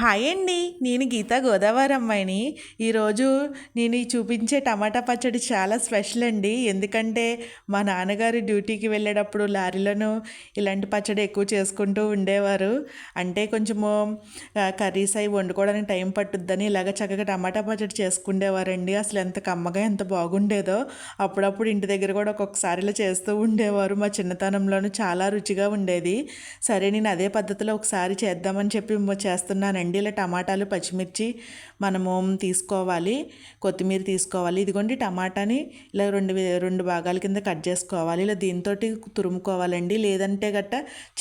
Hi అండి. నేను గీతా గోదావరి అమ్మాయిని. ఈరోజు నేను ఈ చూపించే టమాటా పచ్చడి చాలా స్పెషల్ అండి. ఎందుకంటే మా నాన్నగారు డ్యూటీకి వెళ్ళేటప్పుడు లారీలోనూ ఇలాంటి పచ్చడి ఎక్కువ చేసుకుంటూ ఉండేవారు. అంటే కొంచెము కర్రీస్ అవి వండుకోవడానికి టైం పట్టుద్దని ఇలాగ చక్కగా టమాటా పచ్చడి చేసుకుండేవారండి. అసలు ఎంత కమ్మగా ఎంత బాగుండేదో అప్పుడప్పుడు ఇంటి దగ్గర కూడా ఒక్కొక్కసారి ఇలా చేస్తూ ఉండేవారు. మా చిన్నతనంలోనూ చాలా రుచిగా ఉండేది. సరే నేను అదే పద్ధతిలో ఒకసారి చేద్దామని చెప్పి చేస్తున్నానండి. ఇలా టమాటాలు పచ్చిమిర్చి మనము తీసుకోవాలి. కొత్తిమీర తీసుకోవాలి. ఇదిగోండి టమాటాని ఇలా రెండు రెండు భాగాల కింద కట్ చేసుకోవాలి. ఇలా దీంతో తురుముకోవాలండి. లేదంటే గట్ట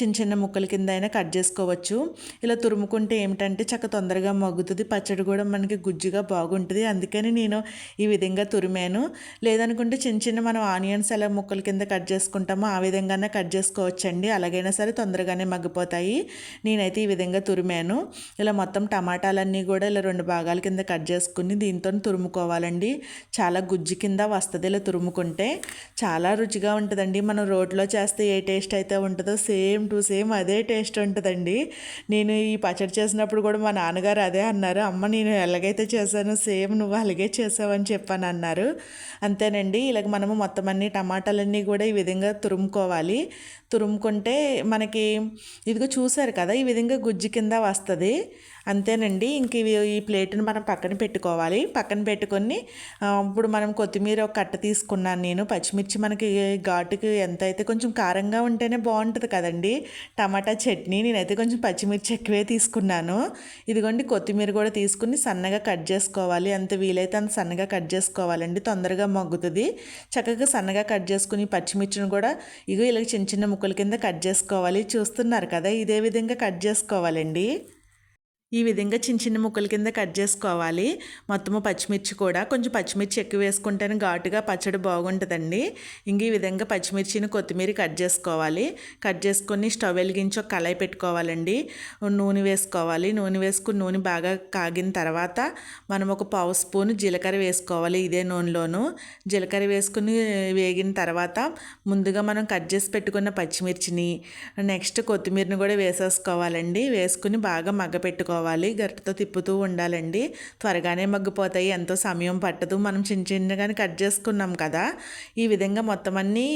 చిన్న చిన్న ముక్కల కింద అయినా కట్ చేసుకోవచ్చు. ఇలా తురుముకుంటే ఏమిటంటే చక్క తొందరగా మగ్గుతుంది. పచ్చడి కూడా మనకి గుజ్జుగా బాగుంటుంది. అందుకని నేను ఈ విధంగా తురిమాను. లేదనుకుంటే చిన్న చిన్న మనం ఆనియన్స్ ఎలా ముక్కల కింద కట్ చేసుకుంటామో ఆ విధంగానే కట్ చేసుకోవచ్చండి. అలాగైనా సరే తొందరగానే మగ్గిపోతాయి. నేనైతే ఈ విధంగా తురిమాను. ఇలా మొత్తం టమాటాలన్నీ కూడా ఇలా రెండు భాగాల కింద కట్ చేసుకుని దీంతో తురుముకోవాలండి. చాలా గుజ్జు కింద వస్తుంది ఇలా తురుముకుంటే. చాలా రుచిగా ఉంటుందండి. మనం రోడ్లో చేస్తే ఏ టేస్ట్ అయితే ఉంటుందో సేమ్ టు సేమ్ అదే టేస్ట్ ఉంటుందండి. నేను ఈ పచ్చడి చేసినప్పుడు కూడా మా నాన్నగారు అదే అన్నారు. అమ్మ నేను ఎలాగైతే చేశానో సేమ్ నువ్వు అలాగే చేసావని చెప్పాను అన్నారు. అంతేనండి. ఇలాగ మనము మొత్తం అన్ని టమాటాలన్నీ కూడా ఈ విధంగా తురుముకోవాలి. తురుముకుంటే మనకి ఇదిగో చూసారు కదా ఈ విధంగా గుజ్జు కింద వస్తుంది. అంతేనండి. ఇంక ఇవి ఈ ప్లేట్ని మనం పక్కన పెట్టుకోవాలి. పక్కన పెట్టుకొని ఇప్పుడు మనం కొత్తిమీర ఒక కట్ట తీసుకున్నాను నేను. పచ్చిమిర్చి మనకి ఘాటుకి ఎంత అయితే కొంచెం కారంగా ఉంటేనే బాగుంటుంది కదండి. టమాటా చట్నీ నేనైతే కొంచెం పచ్చిమిర్చి ఎక్కువే తీసుకున్నాను. ఇదిగోండి కొత్తిమీర కూడా తీసుకుని సన్నగా కట్ చేసుకోవాలి. ఎంత వీలైతే అంత సన్నగా కట్ చేసుకోవాలండి. తొందరగా మగ్గుతుంది. చక్కగా సన్నగా కట్ చేసుకుని పచ్చిమిర్చిని కూడా ఇగో ఇలా చిన్న చిన్న ముక్కల కింద కట్ చేసుకోవాలి. చూస్తున్నారు కదా ఇదే విధంగా కట్ చేసుకోవాలండి. ఈ విధంగా చిన్న చిన్న ముక్కల కింద కట్ చేసుకోవాలి. మొత్తము పచ్చిమిర్చి కూడా కొంచెం పచ్చిమిర్చి ఎక్కువ వేసుకుంటేనే ఘాటుగా పచ్చడి బాగుంటుందండి. ఇంక ఈ విధంగా పచ్చిమిర్చిని కొత్తిమీర కట్ చేసుకోవాలి. కట్ చేసుకొని స్టవ్ వెలిగించి ఒక కళాయి పెట్టుకోవాలండి. నూనె వేసుకోవాలి. నూనె వేసుకుని నూనె బాగా కాగిన తర్వాత మనం ఒక పావు స్పూన్ జీలకర్ర వేసుకోవాలి ఇదే నూనెలోను. జీలకర్ర వేసుకుని వేగిన తర్వాత ముందుగా మనం కట్ చేసి పెట్టుకున్న పచ్చిమిర్చిని నెక్స్ట్ కొత్తిమీరని కూడా వేసేసుకోవాలండి. వేసుకుని బాగా మగ్గ పెట్టుకోవాలి. గరిటతో తిప్పుతూ ఉండాలండి. త్వరగానే మగ్గిపోతాయి ఎంతో సమయం పట్టదు. మనం చిన్న చిన్నగానే కట్ చేసుకున్నాం కదా ఈ విధంగా మొత్తం అన్నీ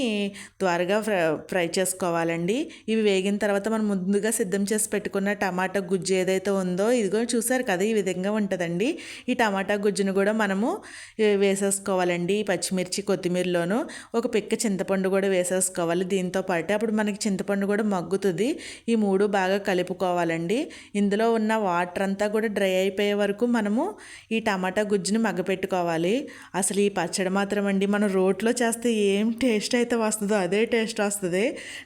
త్వరగా ఫ్రై ఫ్రై చేసుకోవాలండి. ఇవి వేగిన తర్వాత మనం ముందుగా సిద్ధం చేసి పెట్టుకున్న టమాటా గుజ్జు ఏదైతే ఉందో ఇదిగో చూసారు కదా ఈ విధంగా ఉంటుందండి. ఈ టమాటా గుజ్జును కూడా మనము వేసేసుకోవాలండి. ఈ పచ్చిమిర్చి కొత్తిమీరలోను ఒక పిక్క చింతపండు కూడా వేసేసుకోవాలి. దీంతో పాటు అప్పుడు మనకి చింతపండు కూడా మగ్గుతుంది. ఈ మూడు బాగా కలుపుకోవాలండి. ఇందులో ఉన్న వాటర్ అంతా కూడా డ్రై అయిపోయే వరకు మనము ఈ టమాటా గుజ్జుని మగ్గపెట్టుకోవాలి. అసలు ఈ పచ్చడి మాత్రం అండి మనం రోట్లో చేస్తే ఏం టేస్ట్ అయితే వస్తుందో అదే టేస్ట్ వస్తుంది.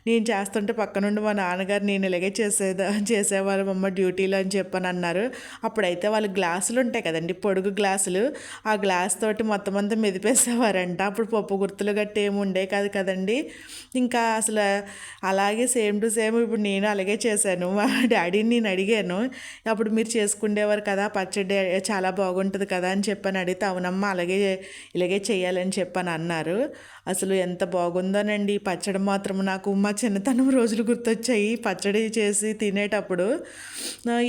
నేను చేస్తుంటే పక్కనుండి మా నాన్నగారు నేను ఇలాగే చేసేదా చేసేవారు అమ్మ డ్యూటీలో అని చెప్పని అన్నారు. అప్పుడైతే వాళ్ళు గ్లాసులు ఉంటాయి కదండి పొడుగు గ్లాసులు. ఆ గ్లాస్ తోటి మొత్తం అంతా మెదిపేసేవారంట. అప్పుడు పప్పు గుర్తులు గట్టి ఏమి ఉండే కాదు కదండి. ఇంకా అసలు అలాగే సేమ్ టు సేమ్ ఇప్పుడు నేను అలాగే చేశాను. మా డాడీని నేను అడిగాను. అప్పుడు మీరు చేసుకుండేవారు కదా పచ్చడి చాలా బాగుంటుంది కదా అని చెప్పని అడిగితే అవునమ్మా అలాగే ఇలాగే చేయాలని చెప్పని అన్నారు. అసలు ఎంత బాగుందోనండి పచ్చడి మాత్రం నాకు మా చిన్నతనం రోజులు గుర్తొచ్చాయి పచ్చడి చేసి తినేటప్పుడు.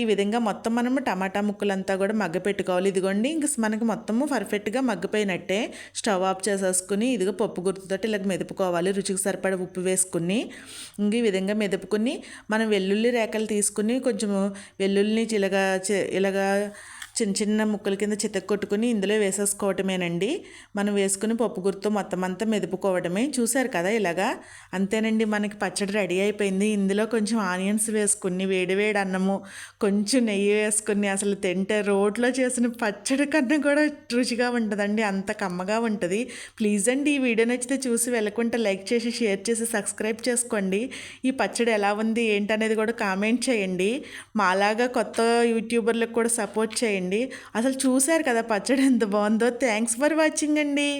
ఈ విధంగా మొత్తం మనము టమాటా ముక్కలంతా కూడా మగ్గ పెట్టుకోవాలి. ఇదిగోండి ఇంక మనకి మొత్తము పర్ఫెక్ట్గా మగ్గిపోయినట్టే. స్టవ్ ఆఫ్ చేసేసుకుని ఇదిగో పప్పు గుర్తుతోటి ఇలాగ మెదుపుకోవాలి రుచికి సరిపడ ఉప్పు వేసుకుని. ఇంక ఈ విధంగా మెదుపుకుని మనం వెల్లుల్లి రేఖలు తీసుకుని కొంచెం వెల్లుల్లిని ఇలాగా చి- ఇలాగా చిన్న చిన్న ముక్కల కింద చితక్కొట్టుకుని ఇందులో వేసేసుకోవటమేనండి. మనం వేసుకుని పప్పు గుర్తు మొత్తం అంతా మెదుపుకోవడమే చూశారు కదా ఇలాగా? అంతేనండి మనకి పచ్చడి రెడీ అయిపోయింది. ఇందులో కొంచెం ఆనియన్స్ వేసుకుని వేడివేడి అన్నము కొంచెం నెయ్యి వేసుకుని అసలు తింటే రోడ్లో చేసిన పచ్చడి కన్నా కూడా రుచిగా ఉంటుందండి. అంత కమ్మగా ఉంటుంది. ప్లీజ్ అండి ఈ వీడియో నచ్చితే చూసి వెళ్ళకుండా లైక్ చేసి షేర్ చేసి సబ్స్క్రైబ్ చేసుకోండి. ఈ పచ్చడి ఎలా ఉంది ఏంటనేది కూడా కామెంట్ చేయండి. మాలాగా కొత్త యూట్యూబర్లకు కూడా సపోర్ట్ చేయండి. చేయండి అసలు చూశారు కదా పచ్చడి ఎంత బాగుందో. థ్యాంక్స్ ఫర్ వాచింగ్ అండి.